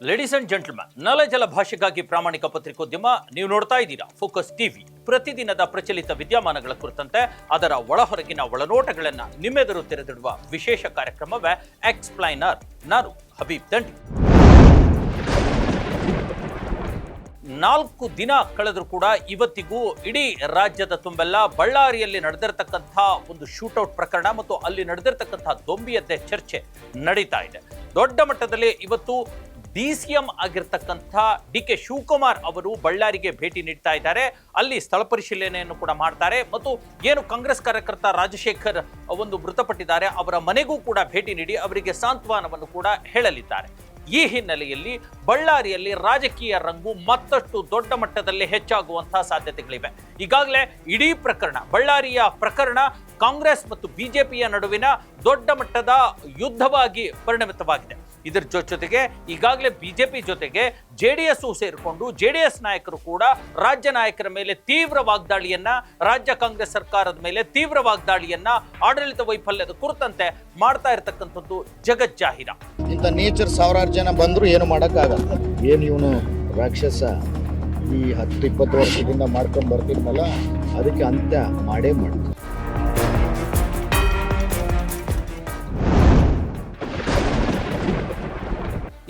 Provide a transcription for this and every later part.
Ladies and gentleman ನಲಜಲ ಭಾಷೆಗಾಗಿ ಪ್ರಾಮಾಣಿಕ ಪತ್ರಿಕೋದ್ಯಮ ನೀವು ನೋಡ್ತಾ ಇದ್ದೀರಾ ಫೋಕಸ್ ಟಿವಿ ಪ್ರತಿದಿನದ ಪ್ರಚಲಿತ ವಿದ್ಯಮಾನಗಳ ಕುರಿತಂತೆ ಅದರ ಒಳಹೊರಗಿನ ಒಳನೋಟಗಳನ್ನು ನಿಮ್ಮೆದುರು ತೆರೆದಿಡುವ ವಿಶೇಷ ಕಾರ್ಯಕ್ರಮವೇ ಎಕ್ಸ್ಪ್ಲೈನರ್ ನಾನು ಹಬೀಬ್ ದಂಡಿ. ನಾಲ್ಕು ದಿನ ಕಳೆದರೂ ಕೂಡ ಇವತ್ತಿಗೂ ಇಡೀ ರಾಜ್ಯದ ತುಂಬೆಲ್ಲ ಬಳ್ಳಾರಿಯಲ್ಲಿ ನಡೆದಿರತಕ್ಕಂಥ ಒಂದು ಶೂಟೌಟ್ ಪ್ರಕರಣ ಮತ್ತು ಅಲ್ಲಿ ನಡೆದಿರತಕ್ಕಂಥ ದೊಂಬಿಯದ್ದೇ ಚರ್ಚೆ ನಡೀತಾ ಇದೆ. ದೊಡ್ಡ ಮಟ್ಟದಲ್ಲಿ ಇವತ್ತು ಡಿ ಸಿ ಎಂ ಆಗಿರ್ತಕ್ಕಂಥ ಡಿ ಕೆ ಶಿವಕುಮಾರ್ ಅವರು ಬಳ್ಳಾರಿಗೆ ಭೇಟಿ ನೀಡ್ತಾ ಇದ್ದಾರೆ. ಅಲ್ಲಿ ಸ್ಥಳ ಪರಿಶೀಲನೆಯನ್ನು ಕೂಡ ಮಾಡ್ತಾರೆ ಮತ್ತು ಏನು ಕಾಂಗ್ರೆಸ್ ಕಾರ್ಯಕರ್ತ ರಾಜಶೇಖರ್ ಒಂದು ಮೃತಪಟ್ಟಿದ್ದಾರೆ, ಅವರ ಮನೆಗೂ ಕೂಡ ಭೇಟಿ ನೀಡಿ ಅವರಿಗೆ ಸಾಂತ್ವನವನ್ನು ಕೂಡ ಹೇಳಲಿದ್ದಾರೆ. ಈ ಹಿನ್ನೆಲೆಯಲ್ಲಿ ಬಳ್ಳಾರಿಯಲ್ಲಿ ರಾಜಕೀಯ ರಂಗು ಮತ್ತಷ್ಟು ದೊಡ್ಡ ಮಟ್ಟದಲ್ಲಿ ಹೆಚ್ಚಾಗುವಂತಹ ಸಾಧ್ಯತೆಗಳಿವೆ. ಈಗಾಗಲೇ ಇಡೀ ಪ್ರಕರಣ, ಬಳ್ಳಾರಿಯ ಪ್ರಕರಣ ಕಾಂಗ್ರೆಸ್ ಮತ್ತು ಬಿಜೆಪಿಯ ನಡುವಿನ ದೊಡ್ಡ ಮಟ್ಟದ ಯುದ್ಧವಾಗಿ ಪರಿಣಮಿತವಾಗಿದೆ. ಇದರ ಜೊ- ಜೊತೆಗೆ ಈಗಾಗಲೇ ಬಿಜೆಪಿ ಜೊತೆಗೆ ಜೆ ಡಿ ಎಸ್ ಸೇರಿಕೊಂಡು ಜೆ ಡಿ ಎಸ್ ನಾಯಕರು ಕೂಡ ರಾಜ್ಯ ನಾಯಕರ ಮೇಲೆ ತೀವ್ರ ವಾಗ್ದಾಳಿಯನ್ನ ರಾಜ್ಯ ಕಾಂಗ್ರೆಸ್ ಸರ್ಕಾರದ ಮೇಲೆ ತೀವ್ರ ವಾಗ್ದಾಳಿಯನ್ನ ಆಡಳಿತ ವೈಫಲ್ಯದ ಕುರಿತಂತೆ ಮಾಡ್ತಾ ಇರತಕ್ಕಂಥದ್ದು ಜಗಜ್ಜಾಹಿರ ಇಂಥ ನೇಚರ್ ಸಾವಿರಾರು ಜನ ಬಂದರೂ ಏನು ಮಾಡೋಕ್ಕಾಗಲ್ಲ. ಏನು ಇವನು ರಾಕ್ಷಸ? ಈ ಹತ್ತು ಇಪ್ಪತ್ತು ವರ್ಷದಿಂದ ಮಾಡ್ಕೊಂಡು ಬರ್ತಿದ್ನಲ್ಲ ಅದಕ್ಕೆ ಅಂತ್ಯ ಮಾಡೇ ಮಾಡ್ತೀನಿ.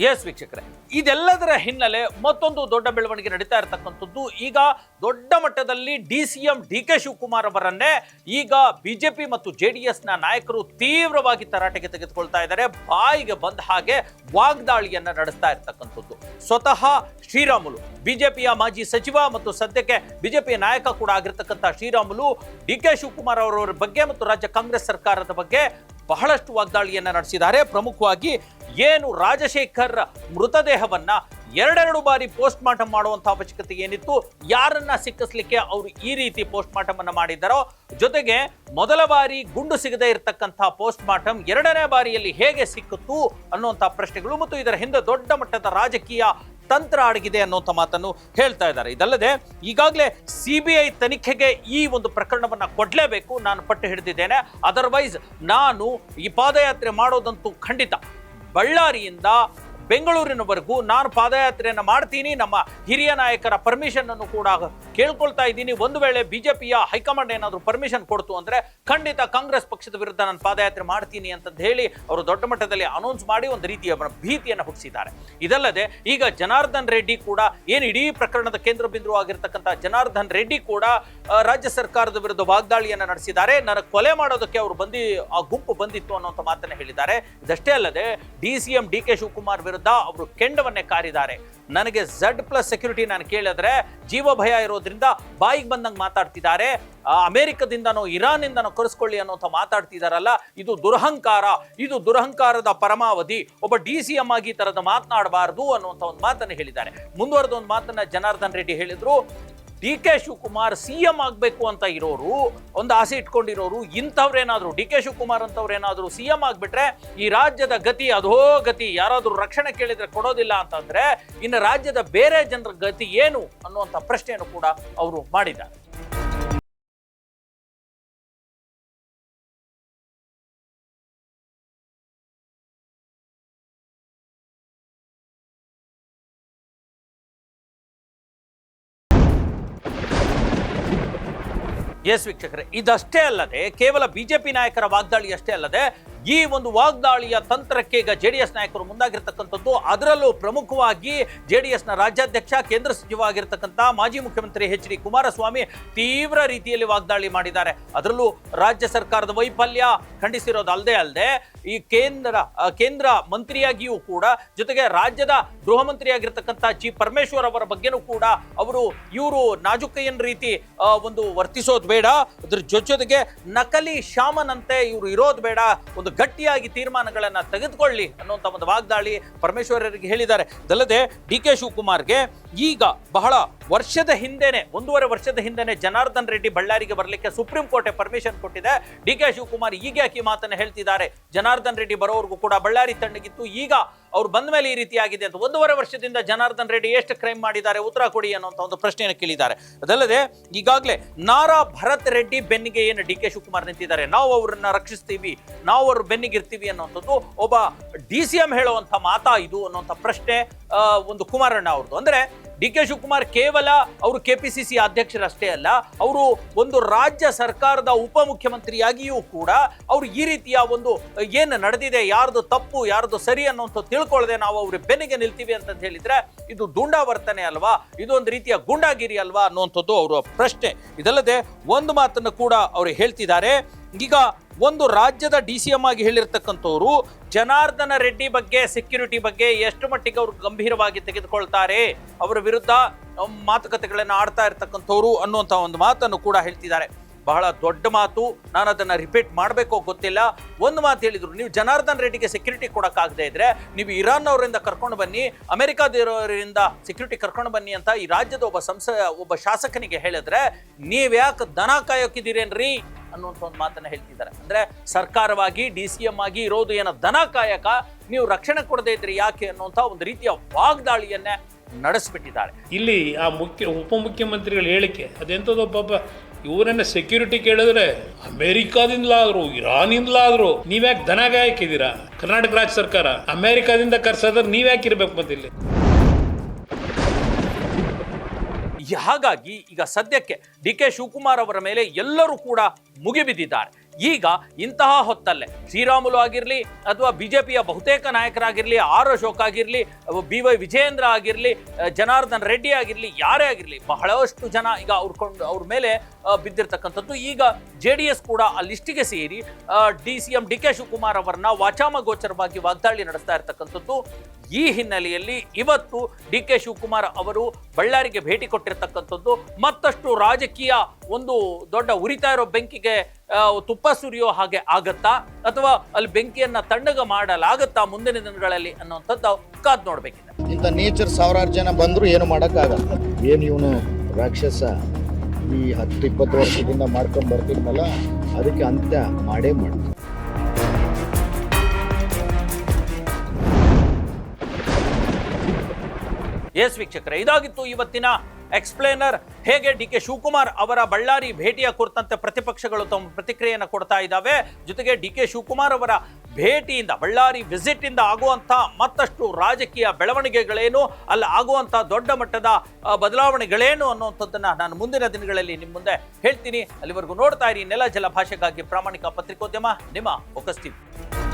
ಎಸ್ ವೀಕ್ಷಕರೇ, ಇದೆಲ್ಲದರ ಹಿನ್ನೆಲೆ ಮತ್ತೊಂದು ದೊಡ್ಡ ಬೆಳವಣಿಗೆ ನಡೀತಾ ಇರತಕ್ಕಂಥದ್ದು. ಈಗ ದೊಡ್ಡ ಮಟ್ಟದಲ್ಲಿ D C M D K Shivakumar ಅವರನ್ನೇ ಈಗ ಬಿಜೆಪಿ ಮತ್ತು ಜೆ ಡಿ ಎಸ್ನ ನಾಯಕರು ತೀವ್ರವಾಗಿ ತರಾಟೆಗೆ ತೆಗೆದುಕೊಳ್ತಾ ಇದ್ದಾರೆ. ಬಾಯಿಗೆ ಬಂದ ಹಾಗೆ ವಾಗ್ದಾಳಿಯನ್ನ ನಡೆಸ್ತಾ ಇರತಕ್ಕಂಥದ್ದು. ಸ್ವತಃ ಶ್ರೀರಾಮುಲು ಬಿಜೆಪಿಯ ಮಾಜಿ ಸಚಿವ ಮತ್ತು ಸದ್ಯಕ್ಕೆ ಬಿಜೆಪಿಯ ನಾಯಕ ಕೂಡ ಆಗಿರ್ತಕ್ಕಂಥ ಶ್ರೀರಾಮುಲು, ಡಿ ಕೆ ಶಿವಕುಮಾರ್ ಅವರವರ ಬಗ್ಗೆ ಮತ್ತು ರಾಜ್ಯ ಕಾಂಗ್ರೆಸ್ ಸರ್ಕಾರದ ಬಗ್ಗೆ ಬಹಳಷ್ಟು ವಾಗ್ದಾಳಿಯನ್ನು ನಡೆಸಿದ್ದಾರೆ. ಪ್ರಮುಖವಾಗಿ ಏನು ರಾಜಶೇಖರ್ ಮೃತದೇಹವನ್ನ ಎರಡೆರಡು ಬಾರಿ ಪೋಸ್ಟ್ ಮಾರ್ಟಮ್ ಮಾಡುವಂತ ಅವಶ್ಯಕತೆ ಏನಿತ್ತು? ಯಾರನ್ನ ಸಿಕ್ಕಿಸ್ಲಿಕ್ಕೆ ಅವರು ಈ ರೀತಿ ಪೋಸ್ಟ್ ಮಾರ್ಟಮ್ ಅನ್ನ ಮಾಡಿದ್ದಾರೋ? ಜೊತೆಗೆ ಮೊದಲ ಬಾರಿ ಗುಂಡು ಸಿಗದೆ ಇರತಕ್ಕಂಥ ಪೋಸ್ಟ್ ಮಾರ್ಟಮ್ ಎರಡನೇ ಬಾರಿಯಲ್ಲಿ ಹೇಗೆ ಸಿಕ್ಕಿತು ಅನ್ನುವಂಥ ಪ್ರಶ್ನೆಗಳು ಮತ್ತು ಇದರ ಹಿಂದೆ ದೊಡ್ಡ ಮಟ್ಟದ ರಾಜಕೀಯ ತಂತ್ರ ಅಡಗಿದೆ ಅನ್ನುವಂಥ ಮಾತನ್ನು ಹೇಳ್ತಾ ಇದ್ದಾರೆ. ಇದಲ್ಲದೆ ಈಗಾಗಲೇ ಸಿ ಬಿ ಐ ತನಿಖೆಗೆ ಈ ಒಂದು ಪ್ರಕರಣವನ್ನು ಕೊಡಲೇಬೇಕು ನಾನು ಪಟ್ಟು ಹಿಡಿದಿದ್ದೇನೆ. ಅದರ್ವೈಸ್ ನಾನು ಈ ಪಾದಯಾತ್ರೆ ಮಾಡೋದಂತೂ ಖಂಡಿತ. ಬಳ್ಳಾರಿಯಿಂದ ಬೆಂಗಳೂರಿನವರೆಗೂ ನಾನು ಪಾದಯಾತ್ರೆಯನ್ನು ಮಾಡ್ತೀನಿ. ನಮ್ಮ ಹಿರಿಯ ನಾಯಕರ ಪರ್ಮಿಷನ್ ಅನ್ನು ಕೂಡ ಕೇಳ್ಕೊಳ್ತಾ ಇದ್ದೀನಿ. ಒಂದು ವೇಳೆ ಬಿಜೆಪಿಯ ಹೈಕಮಾಂಡ್ ಏನಾದರೂ ಪರ್ಮಿಷನ್ ಕೊಡ್ತು ಅಂದ್ರೆ ಖಂಡಿತ ಕಾಂಗ್ರೆಸ್ ಪಕ್ಷದ ವಿರುದ್ಧ ನಾನು ಪಾದಯಾತ್ರೆ ಮಾಡ್ತೀನಿ ಅಂತ ಹೇಳಿ ಅವರು ದೊಡ್ಡ ಮಟ್ಟದಲ್ಲಿ ಅನೌನ್ಸ್ ಮಾಡಿ ಒಂದು ರೀತಿಯ ಭೀತಿಯನ್ನು ಹುಟ್ಟಿಸಿದ್ದಾರೆ. ಇದಲ್ಲದೆ ಈಗ ಜನಾರ್ದನ್ ರೆಡ್ಡಿ ಕೂಡ ಏನು ಇಡೀ ಪ್ರಕರಣದ ಕೇಂದ್ರ ಬಿಂದು ಜನಾರ್ದನ್ ರೆಡ್ಡಿ ಕೂಡ ರಾಜ್ಯ ಸರ್ಕಾರದ ವಿರುದ್ಧ ವಾಗ್ದಾಳಿಯನ್ನು ನಡೆಸಿದ್ದಾರೆ. ನನಗೆ ಕೊಲೆ ಮಾಡೋದಕ್ಕೆ ಅವರು ಬಂದಿ, ಆ ಗುಂಪು ಬಂದಿತ್ತು ಅನ್ನೋಂಥ ಮಾತನ್ನು ಹೇಳಿದ್ದಾರೆ. ಇದಷ್ಟೇ ಅಲ್ಲದೆ D C M D K Shivakumar ವಿರುದ್ಧ ಅವರು ಕೆಂಡವನ್ನೇ ಕಾರಿದ್ದಾರೆ. ನನಗೆ ಝಡ್ ಪ್ಲಸ್ ಸೆಕ್ಯೂರಿಟಿ ನಾನು ಕೇಳಿದ್ರೆ ಜೀವ ಭಯ ಇರೋದ್ರಿಂದ ಬಾಯಿಗೆ ಬಂದಂಗೆ ಮಾತಾಡ್ತಿದ್ದಾರೆ. ಅಮೇರಿಕದಿಂದನೋ ಇರಾನ್ನಿಂದನೋ ಕರೆಸ್ಕೊಳ್ಳಿ ಅನ್ನೋಂಥ ಮಾತಾಡ್ತಿದಾರಲ್ಲ, ಇದು ದುರಹಂಕಾರ. ಇದು ದುರಹಂಕಾರದ ಪರಮಾವಧಿ. ಒಬ್ಬ ಡಿ ಸಿ ಎಂ ಆಗಿ ಈ ಥರದ ಮಾತನಾಡಬಾರ್ದು ಅನ್ನುವಂಥ ಒಂದು ಮಾತನ್ನು ಹೇಳಿದ್ದಾರೆ. ಮುಂದುವರೆದ ಒಂದು ಮಾತನ್ನ ಜನಾರ್ದನ್ ರೆಡ್ಡಿ ಹೇಳಿದ್ರು D K Shivakumar C M ಆಗಬೇಕು ಅಂತ ಇರೋರು, ಒಂದು ಆಸೆ ಇಟ್ಕೊಂಡಿರೋರು, ಇಂಥವ್ರೇನಾದರೂ, ಡಿ ಕೆ ಶಿವಕುಮಾರ್ ಅಂಥವ್ರೇನಾದರೂ ಸಿ ಎಂ ಆಗಿಬಿಟ್ರೆ ಈ ರಾಜ್ಯದ ಗತಿ ಅದೋ ಗತಿ, ಯಾರಾದರೂ ರಕ್ಷಣೆ ಕೇಳಿದ್ರೆ ಕೊಡೋದಿಲ್ಲ ಅಂತಂದರೆ ಇನ್ನು ರಾಜ್ಯದ ಬೇರೆ ಜನರ ಗತಿ ಏನು ಅನ್ನುವಂಥ ಪ್ರಶ್ನೆಯನ್ನು ಕೂಡ ಅವರು ಮಾಡಿದ್ದಾರೆ. ಎಸ್ ವೀಕ್ಷಕರೇ ಇದಷ್ಟೇ ಅಲ್ಲದೆ ಕೇವಲ ಬಿಜೆಪಿ ನಾಯಕರ ವಾಗ್ದಾಳಿ ಅಷ್ಟೇ ಅಲ್ಲದೆ ಈ ಒಂದು ವಾಗ್ದಾಳಿಯ ತಂತ್ರಕ್ಕೆ ಈಗ ಜೆ ಡಿ ಎಸ್ ನಾಯಕರು ಮುಂದಾಗಿರ್ತಕ್ಕಂಥದ್ದು. ಅದರಲ್ಲೂ ಪ್ರಮುಖವಾಗಿ ಜೆ ಡಿ ಎಸ್ನ ರಾಜ್ಯಾಧ್ಯಕ್ಷ, ಕೇಂದ್ರ ಸಚಿವ ಆಗಿರ್ತಕ್ಕಂಥ ಮಾಜಿ ಮುಖ್ಯಮಂತ್ರಿ ಎಚ್ ಡಿ ಕುಮಾರಸ್ವಾಮಿ ತೀವ್ರ ರೀತಿಯಲ್ಲಿ ವಾಗ್ದಾಳಿ ಮಾಡಿದ್ದಾರೆ. ಅದರಲ್ಲೂ ರಾಜ್ಯ ಸರ್ಕಾರದ ವೈಫಲ್ಯ ಖಂಡಿಸಿರೋದು ಅಲ್ಲದೆ ಈ ಕೇಂದ್ರ ಕೇಂದ್ರ ಮಂತ್ರಿಯಾಗಿಯೂ ಕೂಡ ಜೊತೆಗೆ ರಾಜ್ಯದ ಗೃಹ ಮಂತ್ರಿಯಾಗಿರ್ತಕ್ಕಂಥ ಜಿ ಪರಮೇಶ್ವರ್ ಅವರ ಬಗ್ಗೆನೂ ಕೂಡ ಅವರು ಇವರು ನಾಜುಕಯ್ಯನ್ ರೀತಿ ಒಂದು ವರ್ತಿಸೋದು ಬೇಡ. ಅದ್ರ ಜೊತೆಗೆ ನಕಲಿ ಶಾಮನಂತೆ ಇವರು ಇರೋದು ಬೇಡ. ಗಟ್ಟಿಯಾಗಿ ತೀರ್ಮಾನಗಳನ್ನ ತೆಗೆದುಕೊಳ್ಳಿ ಅನ್ನುವಂಥ ಒಂದು ವಾಗ್ದಾಳಿ ಪರಮೇಶ್ವರರಿಗೆ ಹೇಳಿದ್ದಾರೆ. ಇದಲ್ಲದೆ ಡಿ ಕೆ ಶಿವಕುಮಾರ್ಗೆ ಈಗ ಬಹಳ ವರ್ಷದ ಹಿಂದೆನೆ, ಒಂದೂವರೆ ವರ್ಷದ ಹಿಂದೆನೆ ಜನಾರ್ದನ್ ರೆಡ್ಡಿ ಬಳ್ಳಾರಿಗೆ ಬರಲಿಕ್ಕೆ ಸುಪ್ರೀಂ ಕೋರ್ಟ್ ಪರ್ಮಿಷನ್ ಕೊಟ್ಟಿದೆ. ಡಿ ಕೆ ಶಿವಕುಮಾರ್ ಈಗ ಯಾಕೆ ಮಾತನ್ನು ಹೇಳ್ತಿದ್ದಾರೆ. ಜನಾರ್ದನ್ ರೆಡ್ಡಿ ಬರೋವರೆಗೂ ಕೂಡ ಬಳ್ಳಾರಿ ತಣ್ಣಗಿತ್ತು ಈಗ ಅವ್ರು ಬಂದ ಮೇಲೆ ಈ ರೀತಿ ಆಗಿದೆ ಅಂತ ಒಂದೂವರೆ ವರ್ಷದಿಂದ ಜನಾರ್ದನ್ ರೆಡ್ಡಿ ಎಷ್ಟು ಕ್ರೈಮ್ ಮಾಡಿದ್ದಾರೆ, ಉತ್ತರ ಕೊಡಿ ಅನ್ನುವಂಥ ಒಂದು ಪ್ರಶ್ನೆಯನ್ನು ಕೇಳಿದ್ದಾರೆ. ಅದಲ್ಲದೆ ಈಗಾಗಲೇ ನಾರಾ ಭರತ್ ರೆಡ್ಡಿ ಬೆನ್ನಿಗೆ ಏನು ಡಿ ಕೆ ಶಿವಕುಮಾರ್ ನಿಂತಿದ್ದಾರೆ? ನಾವು ಅವರನ್ನ ರಕ್ಷಿಸ್ತೀವಿ, ನಾವು ಅವ್ರ ಬೆನ್ನಿಗೆ ಇರ್ತೀವಿ ಅನ್ನುವಂಥದ್ದು ಒಬ್ಬ ಡಿ ಸಿ ಎಂ ಹೇಳುವಂಥ ಮಾತಾ ಇದು ಅನ್ನುವಂಥ ಪ್ರಶ್ನೆ ಒಂದು ಕುಮಾರಣ್ಣ ಅವ್ರದ್ದು. ಅಂದ್ರೆ ಡಿ ಕೆ ಶಿವಕುಮಾರ್ ಕೇವಲ ಅವರು ಕೆ ಪಿ ಸಿ ಸಿ ಅಧ್ಯಕ್ಷರಷ್ಟೇ ಅಲ್ಲ, ಅವರು ಒಂದು ರಾಜ್ಯ ಸರ್ಕಾರದ ಉಪಮುಖ್ಯಮಂತ್ರಿಯಾಗಿಯೂ ಕೂಡ ಅವರು ಈ ರೀತಿಯ ಒಂದು, ಏನು ನಡೆದಿದೆ, ಯಾರ್ದು ತಪ್ಪು, ಯಾರ್ದು ಸರಿ ಅನ್ನೋಂಥ ತಿಳ್ಕೊಳ್ಳದೆ ನಾವು ಅವ್ರ ಬೆನ್ನಿಗೆ ನಿಲ್ತೀವಿ ಅಂತ ಹೇಳಿದ್ರೆ, ಇದು ದುಂಡಾವರ್ತನೆ ಅಲ್ವಾ? ಇದು ಒಂದು ರೀತಿಯ ಗುಂಡಾಗಿರಿ ಅಲ್ವಾ ಅನ್ನುವಂಥದ್ದು ಅವರ ಪ್ರಶ್ನೆ. ಇದಲ್ಲದೆ ಒಂದು ಮಾತನ್ನು ಕೂಡ ಅವರು ಹೇಳ್ತಿದ್ದಾರೆ. ಈಗ ಒಂದು ರಾಜ್ಯದ ಡಿ ಸಿ ಎಂ ಆಗಿ ಹೇಳಿರ್ತಕ್ಕಂಥವ್ರು ಜನಾರ್ದನ ರೆಡ್ಡಿ ಬಗ್ಗೆ ಸೆಕ್ಯೂರಿಟಿ ಬಗ್ಗೆ ಎಷ್ಟು ಮಟ್ಟಿಗೆ ಅವರು ಗಂಭೀರವಾಗಿ ತೆಗೆದುಕೊಳ್ತಾರೆ, ಅವರ ವಿರುದ್ಧ ಮಾತುಕತೆಗಳನ್ನು ಆಡ್ತಾ ಇರ್ತಕ್ಕಂಥವ್ರು ಅನ್ನುವಂಥ ಒಂದು ಮಾತನ್ನು ಕೂಡ ಹೇಳ್ತಿದ್ದಾರೆ. ಬಹಳ ದೊಡ್ಡ ಮಾತು. ನಾನು ಅದನ್ನು ರಿಪೀಟ್ ಮಾಡಬೇಕೋ ಗೊತ್ತಿಲ್ಲ. ಒಂದು ಮಾತು ಹೇಳಿದರು, ನೀವು ಜನಾರ್ದನ್ ರೆಡ್ಡಿಗೆ ಸೆಕ್ಯೂರಿಟಿ ಕೊಡೋಕ್ಕಾಗದೇ ಇದ್ರೆ ನೀವು ಇರಾನ್ ಅವರಿಂದ ಕರ್ಕೊಂಡು ಬನ್ನಿ, ಅಮೆರಿಕಾದವರಿಂದ ಸೆಕ್ಯೂರಿಟಿ ಕರ್ಕೊಂಡು ಬನ್ನಿ ಅಂತ ಈ ರಾಜ್ಯದ ಒಬ್ಬ ಸಂಸ, ಒಬ್ಬ ಶಾಸಕನಿಗೆ ಹೇಳಿದ್ರೆ ನೀವ್ಯಾಕೆ ದನ ಕಾಯೋಕಿದ್ದೀರೇನ್ರಿ? ಅನ್ನುವಂಥ ಒಂದು ಮಾತನ್ನು ಹೇಳ್ತಿದ್ದಾರೆ. ಅಂದರೆ ಸರ್ಕಾರವಾಗಿ ಡಿ ಸಿ ಎಂ ಆಗಿ ಇರೋದು ಏನೋ ದನ ಕಾಯಕ, ನೀವು ರಕ್ಷಣೆ ಕೊಡದೇ ಇದ್ರಿ ಯಾಕೆ ಅನ್ನುವಂಥ ಒಂದು ರೀತಿಯ ವಾಗ್ದಾಳಿಯನ್ನೇ ನಡೆಸ್ಬಿಟ್ಟಿದ್ದಾರೆ ಇಲ್ಲಿ ಆ ಮುಖ್ಯ ಉಪಮುಖ್ಯಮಂತ್ರಿಗಳ ಹೇಳಿಕೆ, ಅದೆಂಥದೋ ಪಾಪ ಇವರನ್ನ ಸೆಕ್ಯೂರಿಟಿ ಕೇಳಿದ್ರೆ ಅಮೆರಿಕಾದಿಂದಲಾದ್ರು, ಇರಾನಿಂದಲಾದ್ರು, ನೀವ್ಯಾಕೆ ದನ ಹಾಕಿದ್ದೀರಾ ಕರ್ನಾಟಕ ರಾಜ್ಯ ಸರ್ಕಾರ, ಅಮೆರಿಕಾದಿಂದ ಕರ್ಸೋದ್ರೆ ನೀವ್ಯಾಕೆ ಇರ್ಬೇಕು ಮತ್ತಿಲ್ಲಿ? ಹಾಗಾಗಿ ಈಗ ಸದ್ಯಕ್ಕೆ ಡಿ ಕೆ ಶಿವಕುಮಾರ್ ಅವರ ಮೇಲೆ ಎಲ್ಲರೂ ಕೂಡ ಮುಗಿಬಿದ್ದಿದ್ದಾರೆ. ಈಗ ಇಂತಹ ಹೊತ್ತಲ್ಲೇ ಶ್ರೀರಾಮುಲು ಆಗಿರಲಿ ಅಥವಾ ಪಿಯ ಬಹುತೇಕ ನಾಯಕರಾಗಿರಲಿ, ಆರ್ ಅಶೋಕ್ ಆಗಿರಲಿ, ಬಿ ವೈ ವಿಜಯೇಂದ್ರ ಆಗಿರಲಿ ಜನಾರ್ದನ್ ರೆಡ್ಡಿ ಆಗಿರಲಿ, ಯಾರೇ ಆಗಿರಲಿ, ಬಹಳಷ್ಟು ಜನ ಈಗ ಅವ್ರ ಕೊಂಡು, ಅವ್ರ ಮೇಲೆ ಬಿದ್ದಿರ್ತಕ್ಕಂಥದ್ದು. ಈಗ ಜೆ ಡಿ ಎಸ್ ಕೂಡ ಆ ಲಿಸ್ಟಿಗೆ ಸೇರಿ D C M D K Shivakumar ಅವರನ್ನ ವಾಚಾಮಗೋಚರವಾಗಿ ವಾಗ್ದಾಳಿ ನಡೆಸ್ತಾ ಇರತಕ್ಕಂಥದ್ದು. ಈ ಹಿನ್ನೆಲೆಯಲ್ಲಿ ಇವತ್ತು ಡಿ ಕೆ ಶಿವಕುಮಾರ್ ಅವರು ಬಳ್ಳಾರಿಗೆ ಭೇಟಿ ಕೊಟ್ಟಿರ್ತಕ್ಕಂಥದ್ದು. ಮತ್ತಷ್ಟು ರಾಜಕೀಯ ಒಂದು ದೊಡ್ಡ ಉರಿತಾ ಇರೋ ಬೆಂಕಿಗೆ ತುಪ್ಪ ಸುರಿಯೋ ಹಾಗೆ ಆಗತ್ತಾ? ಅಥವಾ ಅಲ್ಲಿ ಬೆಂಕಿಯನ್ನ ತಣ್ಣಗ ಮಾಡಲಾಗತ್ತಾ ಮುಂದಿನ ದಿನಗಳಲ್ಲಿ ಅನ್ನುವಂಥದ್ದು ಕಾದ್ ನೋಡ್ಬೇಕಿದೆ. ಇಂಥ ನೇಚರ್ ಸಾವಿರಾರು ಜನ ಬಂದ್ರು ಏನು ಮಾಡೋಕ್ಕಾಗಲ್ಲ. ಏನು ಇವನು ರಾಕ್ಷಸ? ಈ ಹತ್ತು ಇಪ್ಪತ್ತು ವರ್ಷದಿಂದ ಮಾಡ್ಕೊಂಡು ಬರ್ತಿದ್ನಲ್ಲ ಅದಕ್ಕೆ ಅಂತ್ಯ ಮಾಡೇ ಮಾಡ್ತೀನಿ ಎಸ್ ವೀಕ್ಷಕರೇ ಇದಾಗಿತ್ತು ಇವತ್ತಿನ ಎಕ್ಸ್ಪ್ಲೇನರ್ ಹೇಗೆ ಡಿ ಕೆ ಶಿವಕುಮಾರ್ ಅವರ ಬಳ್ಳಾರಿ ಭೇಟಿಯ ಕುರಿತಂತೆ ಪ್ರತಿಪಕ್ಷಗಳು ತಮ್ಮ ಪ್ರತಿಕ್ರಿಯೆಯನ್ನು ಕೊಡ್ತಾ ಇದ್ದಾವೆ. ಜೊತೆಗೆ ಡಿ ಕೆ ಶಿವಕುಮಾರ್ ಅವರ ಭೇಟಿಯಿಂದ, ಬಳ್ಳಾರಿ ವಿಸಿಟ್ ಇಂದ ಆಗುವಂಥ ಮತ್ತಷ್ಟು ರಾಜಕೀಯ ಬೆಳವಣಿಗೆಗಳೇನು, ಅಲ್ಲಿ ಆಗುವಂಥ ದೊಡ್ಡ ಮಟ್ಟದ ಬದಲಾವಣೆಗಳೇನು ಅನ್ನುವಂಥದ್ದನ್ನು ನಾನು ಮುಂದಿನ ದಿನಗಳಲ್ಲಿ ನಿಮ್ಮ ಮುಂದೆ ಹೇಳ್ತೀನಿ. ಅಲ್ಲಿವರೆಗೂ ನೋಡ್ತಾ ಇರಿ ನೆಲ ಜಲ ಭಾಷೆಗಾಗಿ ಪ್ರಾಮಾಣಿಕ ಪತ್ರಿಕೋದ್ಯಮ, ನಿಮ್ಮ ಫೋಕಸ್ ಟಿವಿ